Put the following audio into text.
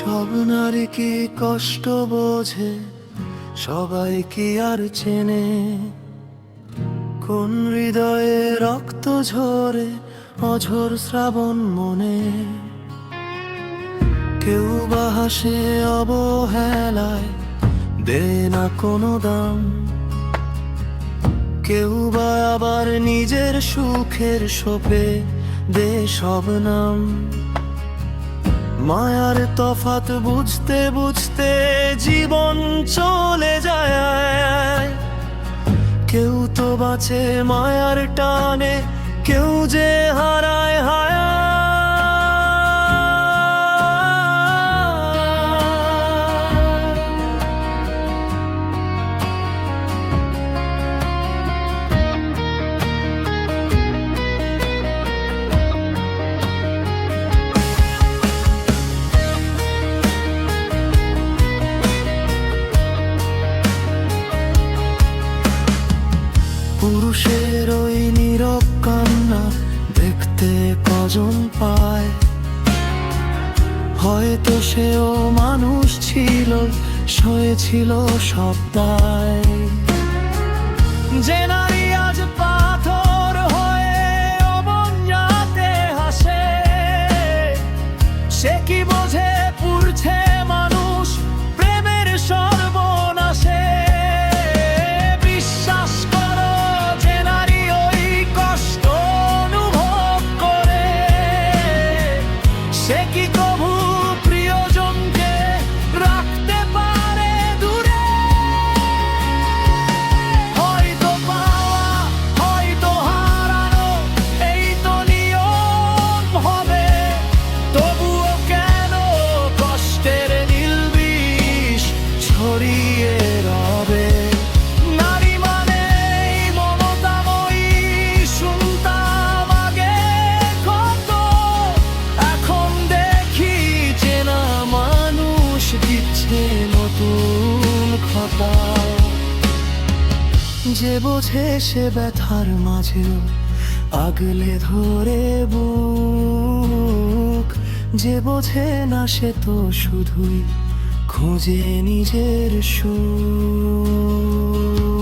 সব নারী কি কষ্ট বোঝে? সবাই কি আর চেনে? কোন হৃদয়ে রক্ত ঝরে অঝোর শ্রাবণ মনে? কেউ বা হাসে অবহেলায়, দে না কোনো দাম। কেউ বা আবার নিজের সুখের সোপে দে সব নাম। মায়ার তফাত বুঝতে বুঝতে জীবন চলে যায়। কেউ তো বাঁচে মায়ার টানে কেউ যে কজন পায়? হয়তো সেও মানুষ ছিল সয়েছিল সব দায় যে নারী যে বোঝে সে ব্যথার মাঝেও আগলে ধরে বুক। যে বোঝে না সে তো শুধুই খুঁজে নিজের সুখ।